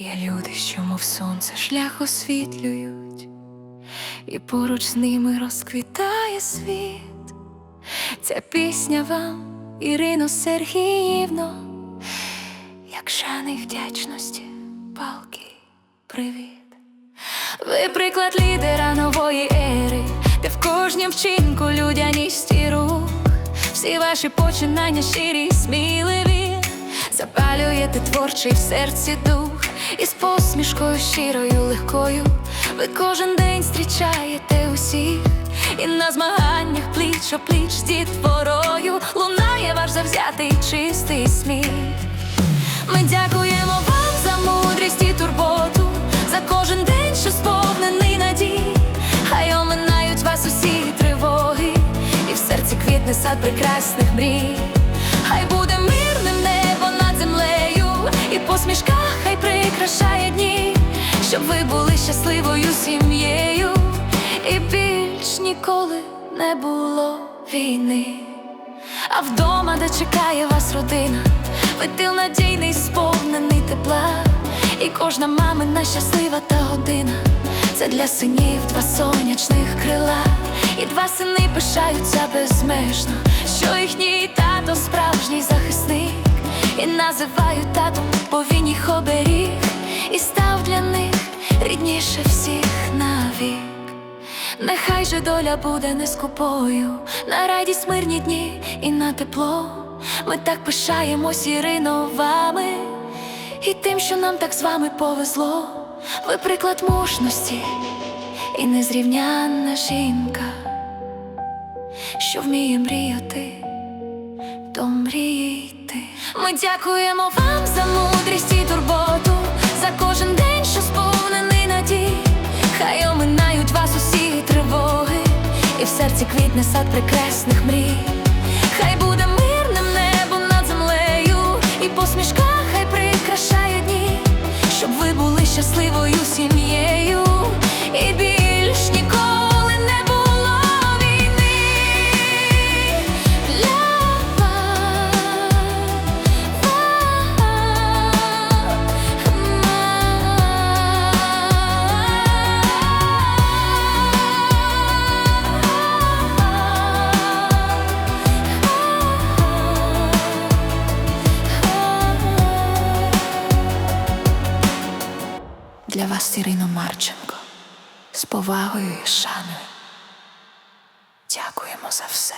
Є люди, що мов сонце шлях освітлюють, і поруч з ними розквітає світ. Ця пісня вам, Ірино Сергіївно, як шани вдячності, палки, привіт. Ви приклад лідера нової ери, де в кожнім вчинку людяність і рух. Всі ваші починання щирі сміливі, запалюєте творчий в серці дух, і з посмішкою щирою, легкою. Ви кожен день зустрічаєте усіх, і на змаганнях пліч о пліч з дітворою лунає ваш завзятий чистий сміх. Ми дякуємо вам за мудрість і турботу, за кожен день, що сповнений надій. Хай оминають вас усі тривоги, і в серці квітне сад прекрасних мрій. Хай буде посмішка хай прикрашає дні, щоб ви були щасливою сім'єю, і більш ніколи не було війни. А вдома, де чекає вас родина, ви тил надійний, сповнений тепла, і кожна мамина щаслива та година. Це для синів два сонячних крила, і два сини пишаються безмежно, що їхній тато справжній захисник, і називають татом, бо він їх оберіг, і став для них рідніше всіх навік. Нехай же доля буде не скупою, на радість мирні дні і на тепло. Ми так пишаємось Ірино вами і тим, що нам так з вами повезло. Ви приклад мужності і незрівнянна жінка, що вміє мріяти, то мрійте. Ми дякуємо вам за мудрість і турботу, за кожен день, що сповнений надій. Хай оминають вас усі тривоги, і в серці квітне сад прекрасних мрій. Хай буде мирним небо над землею, і посмішка хай прикрашає дні, щоб ви були щасливою сім'єю, Для вас Ірино Марченко з повагою і шаною. Дякуємо за все.